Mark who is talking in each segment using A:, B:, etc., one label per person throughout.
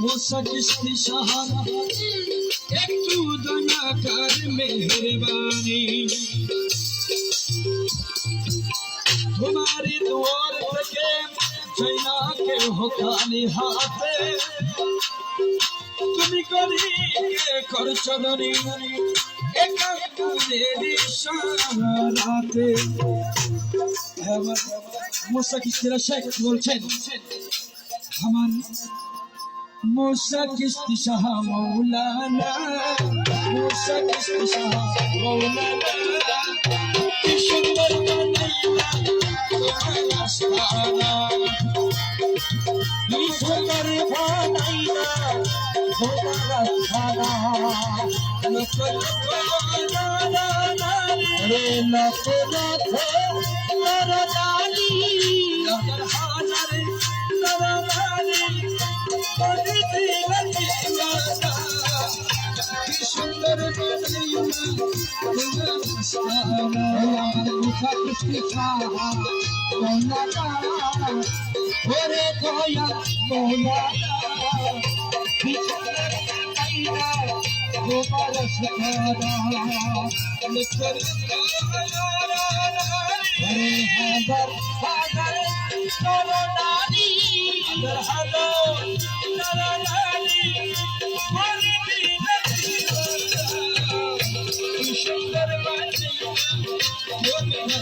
A: মোসা কিস্তি সাহারা একটু দনাকার মেহরবানি। তোমারি দুয়ার থেকে চাইনা কে হাতে। তুমি করি কে করছ ধরি? ইশারাতে আমার মোসা কিস্তিরা বলছেন, আমার মোসা কিস্তি শাহ মৌলানা মোসা কিস্তি শাহ মৌলানা কি সুন্দর বানাইলা তোমার আস্তানা কি সুন্দর বানাইলা তোমার আস্তানা লক্ষ লক্ষ না না ওরে দয়া মৌলানা বিছানা কাইনা গোপাল সুখানা লক্ষ্মণ হরে হাজার হাজার নরনারী হাজার হাজার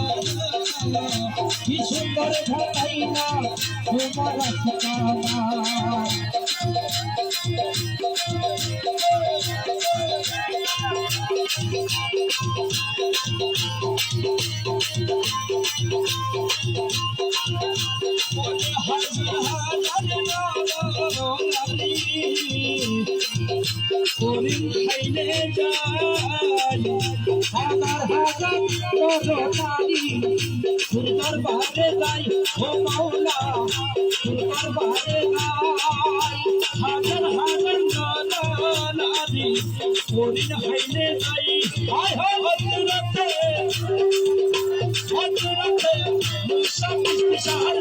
B: ঢাকাই না তোমার ঠিকানা হাজার নরনারী সুন্দর বাদে যাই ও মাওলা সুন্দর বাদে যাই
A: হাজার হাজার নারী হরিণ হাইলে যাই হায় হায় হজরতে হজরতে মুসা কিস্তি সাহার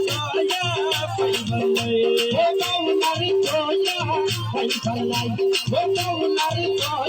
A: গায়া পাইবাই
B: ও মাওলার তোয়া ভাই ও মাওলার তোয়া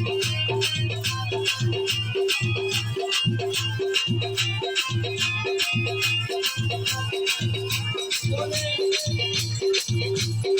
B: কিস্তি সাহা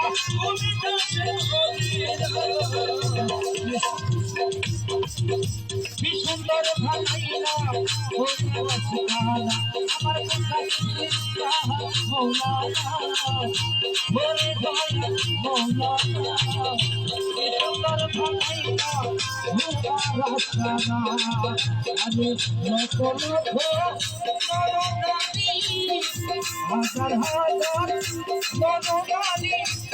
B: সুন্দর ভাইরা আমার
A: হাজার হাজার মনোগানী